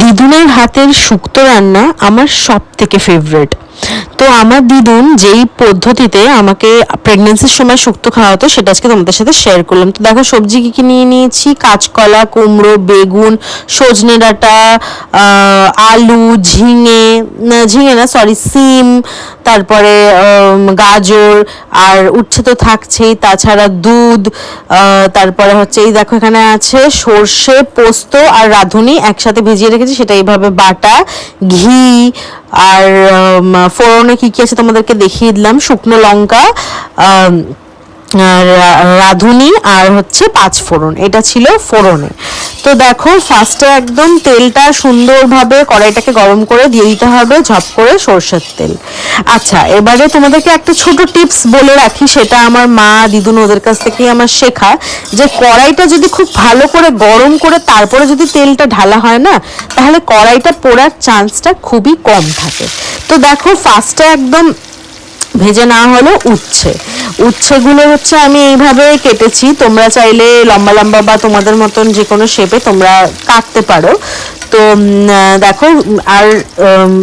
দিদুনের হাতের শুক্তো রান্না আমার সব থেকে ফেভারেট তো আমার দিদুন যেই পদ্ধতিতে আমাকে প্রেগনেন্সির সময় শুক্তো খাওয়াতো, সেটা আজকে তোমাদের সাথে শেয়ার করলাম। তো দেখো, সবজি কি কি নিয়ে নিয়েছি? কাঁচকলা, কুমড়ো, বেগুন, সজনে ডাঁটা আলু, ঝিঙে ঝিঙে না সরি সিম তারপরে গাজর, আর উচ্ছে তো থাকছেই, তাছাড়া দুধ তারপরে হচ্ছে, এই দেখো এখানে আছে সর্ষে, পোস্ত আর রাঁধুনি একসাথে ভিজিয়ে রেখেছি, সেটা এইভাবে বাটা, ঘি, আর ফোড়নে কী কী আছে তোমাদেরকে দেখিয়ে দিলাম, শুকনো লঙ্কা রাঁধুনি আর হচ্ছে পাঁচ ফোড়ন। এটা ছিল ফোড়নে। তো দেখো ফার্স্টে একদম তেলটা সুন্দরভাবে কড়াইটাকে গরম করে দিয়ে দিতে হবে, ঝপ করে সর্ষের তেল। আচ্ছা এবারে তোমাদেরকে একটা ছোট টিপস বলে রাখি, সেটা আমার মা, দিদুন ওদের কাছ থেকেই আমার শেখা, যে কড়াইটা যদি খুব ভালো করে গরম করে তারপরে যদি তেলটা ঢালা হয় না, তাহলে কড়াইটা পোড়ার চান্সটা খুবই কম থাকে। তো দেখো ফার্স্টে একদম ভেজে না হলেও উচ্ছে। উচ্ছেগুলো হচ্ছে আমি এইভাবে কেটেছি। তোমরা চাইলে লম্বা লম্বা বা তোমাদের মতন যে কোনো শেপে তোমরা কাটতে পারো। তো দেখো, আর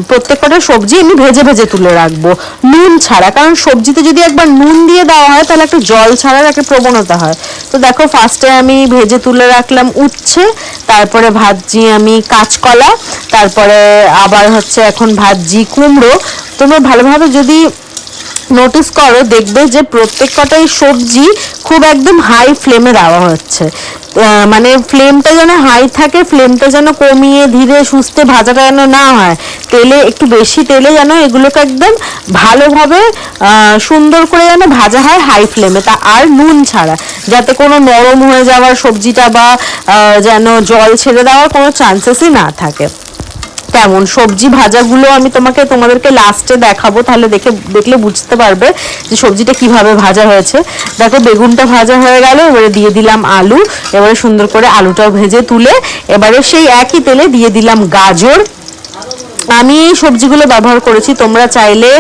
প্রত্যেকটা সবজি আমি ভেজে ভেজে তুলে রাখব। নুন ছাড়া, কারণ সবজিতে যদি একবার নুন দিয়ে দেওয়া হয়, তাহলে একটা জল ছাড়ার একটা প্রবণতা হয়। তো দেখো ফার্স্টে আমি ভেজে তুলে রাখলাম উচ্ছে, তারপরে ভাজি আমি কাঁচকলা, তারপরে আবার হচ্ছে এখন ভাজি কুমড়ো। তোমরা ভালোভাবে যদি নোটিস করো, দেখবে যে প্রত্যেক কটাই সবজি খুব একদম হাই ফ্লেমে দেওয়া হচ্ছে। মানে ফ্লেমটা যেন হাই থাকে ফ্লেমটা যেন কমিয়ে ধীরে সুস্থে ভাজাটা যেন না হয়। তেলে, একটু বেশি তেলে যেন এগুলোকে একদম ভালোভাবে সুন্দর করে যেন ভাজা হয় হাই ফ্লেমে তা আর নুন ছাড়া, যাতে কোনো নরম হয়ে যাওয়ার সবজিটা বা যেন জল ছেড়ে দেওয়ার কোনো চান্সেসই না থাকে। তেমন সবজি ভাজাগুলো আমি তোমাকে তোমাদেরকে লাস্টে দেখাবো, তাহলে দেখে, দেখলে বুঝতে পারবে যে সবজিটা কীভাবে ভাজা হয়েছে। দেখো, বেগুনটা ভাজা হয়ে গেল, এবারে দিয়ে দিলাম আলু, এবারে সুন্দর করে আলুটাও ভেজে তুলে, এবারে সেই একই তেলে দিয়ে দিলাম গাজর আমি এই সবজিগুলো ব্যবহার করেছি, তোমরা চাইলে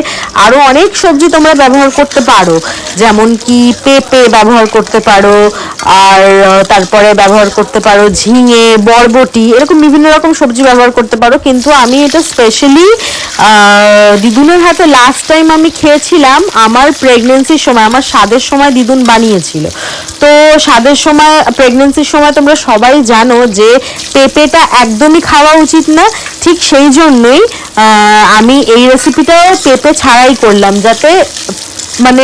আরও অনেক সবজি তোমরা ব্যবহার করতে পারো। যেমন কি পেঁপে ব্যবহার করতে পারো, আর তারপরে ব্যবহার করতে পারো ঝিঙে, বরবটি, এরকম বিভিন্ন রকম সবজি ব্যবহার করতে পারো। কিন্তু আমি এটা স্পেশালি দিদুনের হাতে লাস্ট টাইম আমি খেয়েছিলাম, আমার প্রেগনেন্সির সময়, আমার স্বাদের সময় দিদুন বানিয়েছিল। তো স্বাদের সময় প্রেগনেন্সির সময় তোমরা সবাই জানো যে পেঁপেটা একদমই খাওয়া উচিত না ঠিক সেই জন্যই আমি এই রেসিপিটা পেঁপে ছাড়াই করলাম যাতে মানে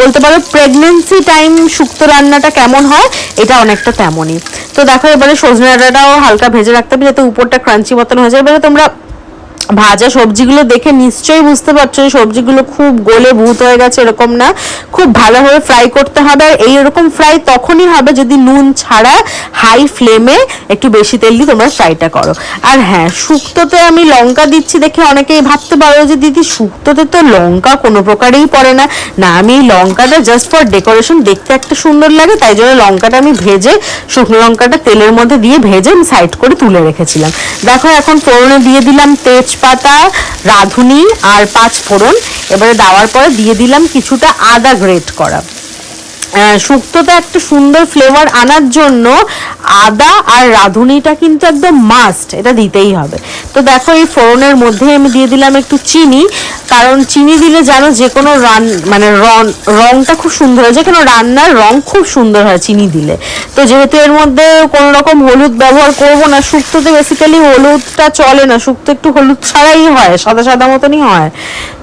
বলতে পারো প্রেগনেন্সি টাইম শুক্তো রান্নাটা কেমন হয়, এটা অনেকটা তেমনই। তো দেখো এবারে সজনে ডাঁটাটাও হালকা ভেজে রাখতে হবে যাতে উপরটা ক্রাঞ্চি মতন হয়ে যায়। এবারে তোমরা ভাজা সবজিগুলো দেখে নিশ্চয়ই বুঝতে পারছ সবজিগুলো খুব গলে ভূত হয়ে গেছে, এরকম না। খুব ভালোভাবে ফ্রাই করতে হবে আর এইরকম ফ্রাই তখনই হবে যদি নুন ছাড়া হাই ফ্লেমে একটু বেশি তেল দিয়ে তোমরা ফ্রাইটা করো। আর হ্যাঁ শুক্তোতে আমি লঙ্কা দিচ্ছি দেখে অনেকেই ভাবতে পারো যে দিদি শুক্তোতে তো লঙ্কা কোনো প্রকারেই পড়ে না। না, আমি এই লঙ্কাটা জাস্ট ফর ডেকোরেশন দেখতে একটা সুন্দর লাগে, তাই জন্য লঙ্কাটা আমি ভেজে, শুকনো লঙ্কাটা তেলের মধ্যে দিয়ে ভেজে আমি সাইড করে তুলে রেখেছিলাম। দেখো, এখন ফোড়নে দিয়ে দিলাম তেজপাতা রাঁধুনি আর পাঁচ ফোড়ন এবারে দেওয়ার পরে দিয়ে দিলাম কিছুটা আদা গ্রেট করা। শুক্তোতে একটা সুন্দর ফ্লেভার আনার জন্য আদা আর রাঁধুনিটা কিন্তু একদম মাস্ট এটা দিতেই হবে। তো দেখো এই ফোড়নের মধ্যে আমি দিয়ে দিলাম একটু চিনি, কারণ চিনি দিলে জানো যে কোনো রান মানে রং রংটা খুব সুন্দর হয়, যে কোনো রান্নার রং খুব সুন্দর হয় চিনি দিলে। তো যেহেতু এর মধ্যে কোনো রকম হলুদ ব্যবহার করব না, শুক্তোতে বেসিক্যালি হলুদটা চলে না, শুক্তো একটু হলুদ ছাড়াই হয়, সাদা সাদা মতনই হয়।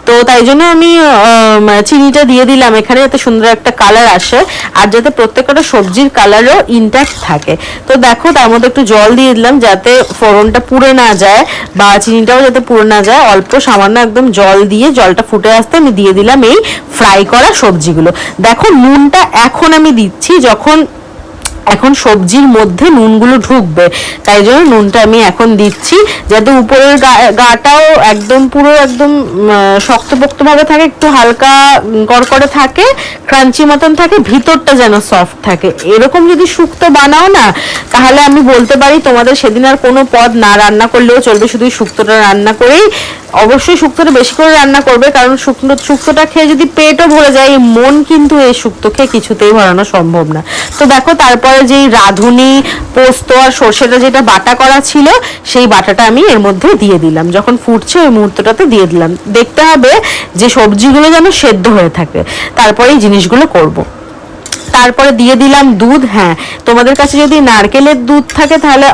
তো তাই জন্য আমি চিনিটা দিয়ে দিলাম। এখানে যাতে সুন্দর একটা কালার আসে, আর যাতে প্রত্যেকটা সবজির কালারও ইনট্যাক্ট থাকে। তো দেখো, তার মধ্যে একটু জল দিয়ে দিলাম যাতে ফোড়নটা পুড়ে না যায়, বা চিনিটাও যাতে পুড়ে না যায়। অল্প সামান্য একদম জল দিয়ে জলটা ফুটে আসতে আমি দিয়ে দিলাম এই ফ্রাই করা সবজিগুলো। দেখো, নুনটা এখন আমি দিচ্ছি যখন এখন সবজির মধ্যে নুনগুলো ঢুকবে। তাই জন্য নুনটা আমি এখন দিচ্ছি, যাতে উপরের গাটাও একদম পুরো একদম শক্তপোক্ত ভাবে থাকে, একটু হালকা কড়কড়ে থাকে ক্রাঞ্চি মতন থাকে, ভিতরটা যেন সফট থাকে। এরকম যদি শুক্তো বানাও না, তাহলে আমি বলতে পারি তোমাদের সেদিন আর কোনো পদ না রান্না করলেও চলবে, শুধু শুক্তোটা রান্না করেই অবশ্যই শুক্তোটা বেশি করে রান্না করবে, কারণ শুকনো শুক্তোটা খেয়ে যদি পেটও ভরে যায় মন কিন্তু এই শুক্তো খেয়ে কিছুতেই ভরানো সম্ভব না। তো দেখো, তারপরে যেই রাঁধুনি, পোস্ত আর সর্ষেটা যেটা বাটা করা ছিল, সেই বাটাটা আমি এর মধ্যে দিয়ে দিলাম। যখন ফুটছে, ওই মুহূর্তটাতে দিয়ে দিলাম। দেখতে হবে যে সবজিগুলো যেন সেদ্ধ হয়ে থাকে। তারপরে এই জিনিসগুলো করব। তারপরে দিয়ে দিলাম দুধ হ্যাঁ। তোমাদের কাছে যদি নারকেলের দুধ থাকে তাহলে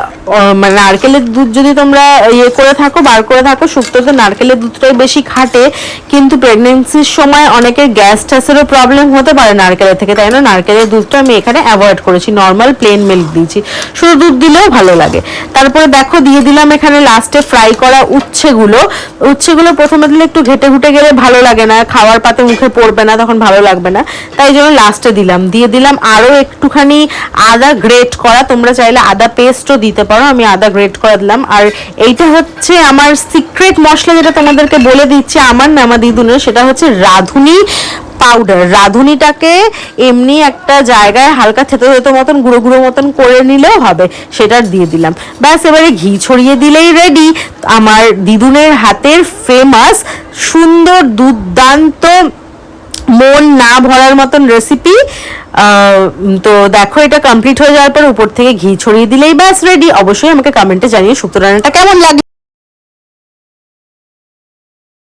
মানে নারকেলের দুধ যদি তোমরা ইয়ে করে থাকো, বার করে থাকো, শুক্তোতে নারকেলের দুধটাই বেশি খাটে। কিন্তু প্রেগনেন্সির সময় অনেকের গ্যাস ট্যাসেরও প্রবলেম হতে পারে নারকেলের থেকে। তাই না? নারকেলের দুধটা আমি এখানে অ্যাভয়েড করেছি নর্মাল প্লেন মিল্ক দিয়েছি। শুধু দুধ দিলেও ভালো লাগে। তারপরে দেখো, দিয়ে দিলাম এখানে লাস্টে ফ্রাই করা উচ্ছেগুলো। উচ্ছেগুলো প্রথমে দিলে একটু ঘেটে ঘুটে গেলে ভালো লাগে না। খাওয়ার পাতে মুখে পড়বে না, তখন ভালো লাগবে না। তাই জন্য লাস্টে দিলাম। দিয়ে দিলাম। আরও একটুখানি আদা গ্রেট করা, তোমরা চাইলে আদা পেস্টও দিতে পারো, আমি আদা গ্রেট করে দিলাম। আর এইটা হচ্ছে আমার সিক্রেট মশলা যেটা তোমাদেরকে বলে দিচ্ছি আমার না আমার দিদুনের, সেটা হচ্ছে রাঁধুনি পাউডার রাঁধুনিটাকে এমনি একটা জায়গায় হালকা থেতো থেতো মতন, গুঁড়ো গুঁড়ো মতন করে নিলেও হবে, সেটা দিয়ে দিলাম। ব্যাস, এবারে ঘি ছড়িয়ে দিলেই রেডি আমার দিদুনের হাতের ফেমাস সুন্দর দুর্দান্ত মন না ভরার মতন রেসিপি তো দেখো এটা কমপ্লিট হয়ে যাওয়ার পর উপর থেকে ঘি ছড়িয়ে দিলেই ব্যাস রেডি অবশ্যই আমাকে কমেন্টে জানিয়ে শুক্তো রান্নাটা কেমন লাগে?